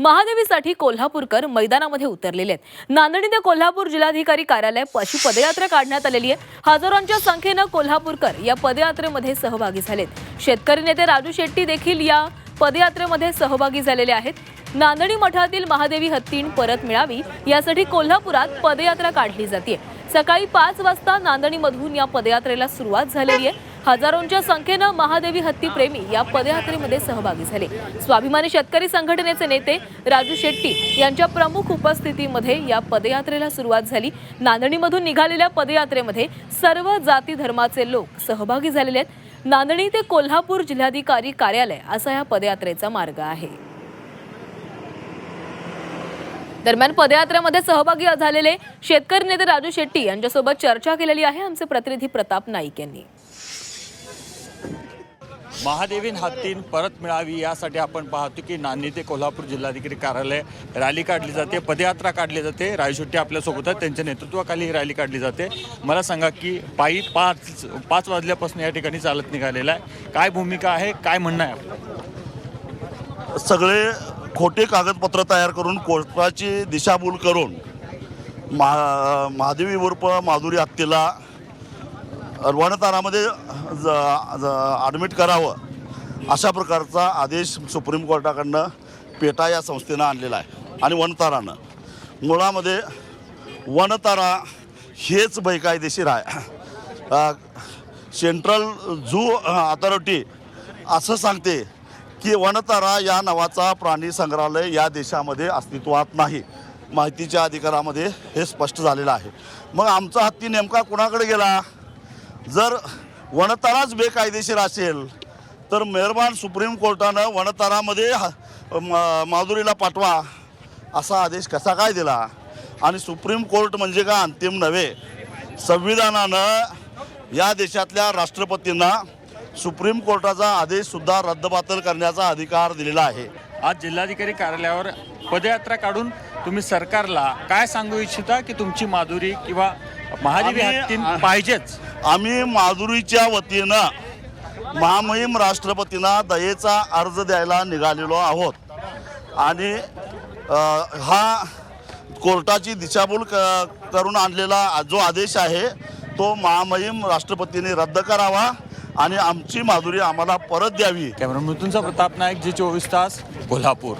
महादेवीसाठी कोल्हापूरकर मैदानामध्ये उतरलेले आहेत. नांदणी ते कोल्हापूर जिल्हाधिकारी कार्यालय अशी पदयात्रा काढण्यात आलेली आहे. हजारोंच्या संख्येनं कोल्हापूरकर या पदयात्रेमध्ये सहभागी झालेत. शेतकरी नेते राजू शेट्टी देखील या पदयात्रेमध्ये सहभागी झालेले आहेत. नांदणी मठातील महादेवी हत्तीण परत मिळावी यासाठी कोल्हापुरात पदयात्रा काढली जाते. सकाळी पाच वाजता नांदणीमधून या पदयात्रेला सुरुवात झालेली आहे. हजारोंच्या संख्येनं महादेवी हत्ती प्रेमी या पदयात्रेमध्ये सहभागी झाले. स्वाभिमानी शेतकरी संघटनेचे नेते राजू शेट्टी यांच्या प्रमुख उपस्थितीमध्ये या पदयात्रेला सुरुवात झाली. नांदणीमधून निघालेल्या पदयात्रेमध्ये सर्व जाती धर्माचे लोक सहभागी झालेले आहेत. नांदणी ते कोल्हापूर जिल्हाधिकारी कार्यालय असा या पदयात्रेचा मार्ग आहे. दरम्यान पदयात्रेमध्ये सहभागी झालेले शेतकरी नेते राजू शेट्टी यांच्यासोबत चर्चा केलेली आहे. आमचे प्रतिनिधी प्रताप नाईक यांनी. महादेवीन हत्तीन परत मिळावी यासाठी आपण पाहतो की नांदी ते कोल्हापूर जिल्हाधिकारी कार्यालय रॅली काढली जाते. पदयात्रा काढली जाते. रायशेट्टी आपल्यासोबत आहेत. त्यांच्या नेतृत्वाखाली ही रॅली काढली जाते. मला सांगा की पायी पाच पाच वाजल्यापासून या ठिकाणी चालत निघालेला आहे. काय भूमिका आहे? काय म्हणणं आहे सगळे खोटे कागदपत्र तयार करून कोर्टाची दिशाभूल करून महा महादेवी उर्फ माधुरी हत्तीला वनतारामध्ये ॲडमिट करावं अशा प्रकारचा आदेश सुप्रीम कोर्टाकडनं पेटा या संस्थेनं आणलेला आहे. आणि वनतारानं. मुळामध्ये वनतारा हेच बेकायदेशीर आहे. सेंट्रल झू अथॉरिटी असं सांगते की वनतारा या नावाचा प्राणी संग्रहालय या देशामध्ये अस्तित्वात नाही. माहितीच्या अधिकारामध्ये हे स्पष्ट झालेलं आहे. मग आमचा हत्ती नेमका कुणाकडे गेला? जर वणताराच बेकायदेशीर असेल तर मेहरबान सुप्रीम कोर्टानं वणतारामध्ये ह- म- माधुरीला पाठवा असा आदेश कसा काय दिला? आणि सुप्रीम कोर्ट म्हणजे का अंतिम नव्हे? संविधानानं या देशातल्या राष्ट्रपतींना सुप्रीम कोर्टाचा आदेशसुद्धा रद्दबातल करण्याचा अधिकार दिलेला आहे. आज जिल्हाधिकारी कार्यालयावर पदयात्रा काढून तुम्ही सरकारला काय सांगू इच्छिता की तुमची माधुरी किंवा महादेवी हत्तीन पाहिजेच? आम्ही माधुरीच्या वतीनं महामहिम राष्ट्रपतींना दयेचा अर्ज द्यायला निघालेलो आहोत. आणि हा कोर्टाची दिशाभूल क करून आणलेला जो आदेश आहे तो महामहिम राष्ट्रपतींनी रद्द करावा आणि आमची माधुरी आम्हाला परत द्यावी. कॅमेरा मृत्यूंचा प्रताप नाईक जी चोवीस तास कोल्हापूर.